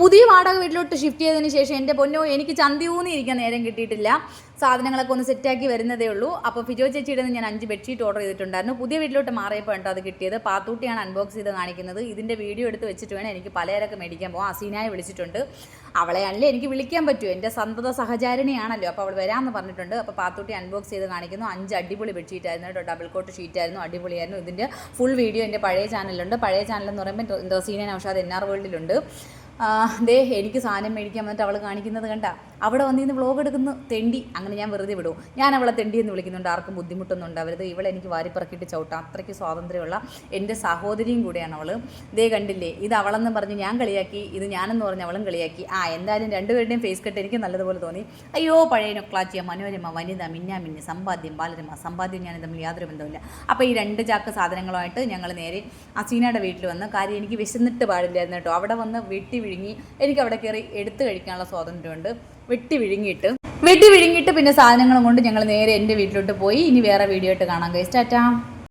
പുതിയ വാടക വീട്ടിലോട്ട് ഷിഫ്റ്റ് ചെയ്തതിന് ശേഷം എന്റെ പൊന്നോ എനിക്ക് ചന്തിയൂന്നി ഇരിക്കാൻ നേരം കിട്ടിയിട്ടില്ല. സാധനങ്ങളൊക്കെ ഒന്ന് സെറ്റാക്കി വരുന്നതേ ഉള്ളൂ. അപ്പോൾ ഫിജോ ചേച്ചിയുടെ നിന്ന് ഞാൻ അഞ്ച് ബെഡ്ഷീറ്റ് ഓർഡർ ചെയ്തിട്ടുണ്ടായിരുന്നു. പുതിയ വീട്ടിലോട്ട് മാറിയപ്പോൾ കേട്ടോ അത് കിട്ടിയത്? പാത്തൂട്ടിയാണ് അൺബോക്സ് ചെയ്ത് കാണിക്കുന്നത്. ഇതിന്റെ വീഡിയോ എടുത്ത് വെച്ചിട്ട് വേണം എനിക്ക് പലചരക്ക് മേടിക്കാൻ പോകാം അസീനായെ വിളിച്ചിട്ടുണ്ട്. അവളെയാണല്ലേ എനിക്ക് വിളിക്കാൻ പറ്റുമോ എന്റെ സന്തത സഹചാരിണിയാണല്ലോ. അപ്പോൾ അവൾ വരാമെന്ന് പറഞ്ഞിട്ടുണ്ട്. അപ്പോൾ പാത്തൂട്ടി അൺബോക്സ് ചെയ്ത് കാണിക്കുന്നു. അഞ്ച് അടിപൊളി ബെഡ്ഷീറ്റ് ആയിരുന്നു കേട്ടോ. ഡബിൾ കോട്ട് ഷീറ്റ് ആയിരുന്നു. അടിപൊളിയായിരുന്നു. ഇതിന്റെ ഫുൾ വീഡിയോ എന്റെ പഴയ ചാനലുണ്ട് പഴയ ചാനൽ എന്ന് പറയുമ്പോൾ റസീന നൗഷാദ് എൻ ആർ വേൾഡിലുണ്ട് ദേ എനിക്ക് സാധനം മേടിക്കാൻ വന്നിട്ട് അവൾ കാണിക്കുന്നത് കണ്ട. അവിടെ വന്നിരുന്ന് വ്ളോഗ് എടുക്കുന്നു. തെണ്ടി. അങ്ങനെ ഞാൻ വെറുതെ വിടും ഞാൻ അവളെ തെണ്ടി എന്ന് വിളിക്കുന്നുണ്ട്. ആർക്കും ബുദ്ധിമുട്ടൊന്നും ഉണ്ടാവരുത് ഇവളെ എനിക്ക് വാരിപ്പറക്കിയിട്ട് ചവിട്ടാം. അത്രയ്ക്ക് സ്വാതന്ത്ര്യമുള്ള എന്റെ സഹോദരിയും കൂടെയാണ് അവൾ ദേ കണ്ടില്ലേ? ഇത് അവളെന്ന് പറഞ്ഞ് ഞാൻ കളിയാക്കി. ഇത് ഞാനെന്ന് പറഞ്ഞ് അവളും കളിയാക്കി. ആ എന്തായാലും രണ്ടുപേരുടെയും ഫേസ് കട്ട് എനിക്ക് നല്ലതുപോലെ തോന്നി. അയ്യോ പഴയ നൊക്ലാച്ചിയ മനോരമ വനിത മിന്ന മിന്നി സമ്പാദ്യം ബാലരമ. സമ്പാദ്യം ഞാൻ തമ്മിൽ യാതൊരു ബന്ധമില്ല അപ്പോൾ ഈ രണ്ട് ചാക്ക് സാധനങ്ങളുമായിട്ട് ഞങ്ങൾ നേരെ അസീനയുടെ വീട്ടിൽ വന്ന് കാര്യം എനിക്ക് വിശന്നിട്ട് പാടില്ലായിരുന്നു കേട്ടോ. അവിടെ വന്ന് വെട്ടി വിഴുങ്ങി എനിക്ക് അവിടെ കയറി എടുത്തു കഴിക്കാനുള്ള സ്വാതന്ത്ര്യമുണ്ട്. വെട്ടി വിഴുങ്ങിയിട്ട്. വെട്ടി വിഴുങ്ങിയിട്ട് പിന്നെ സാധനങ്ങളും കൊണ്ട് ഞങ്ങൾ നേരെ എന്റെ വീട്ടിലോട്ട് പോയി. ഇനി വേറെ വീഡിയോ ആയിട്ട് കാണാം കഴിച്ചാറ്റാം സ്റ്റാറ്റാ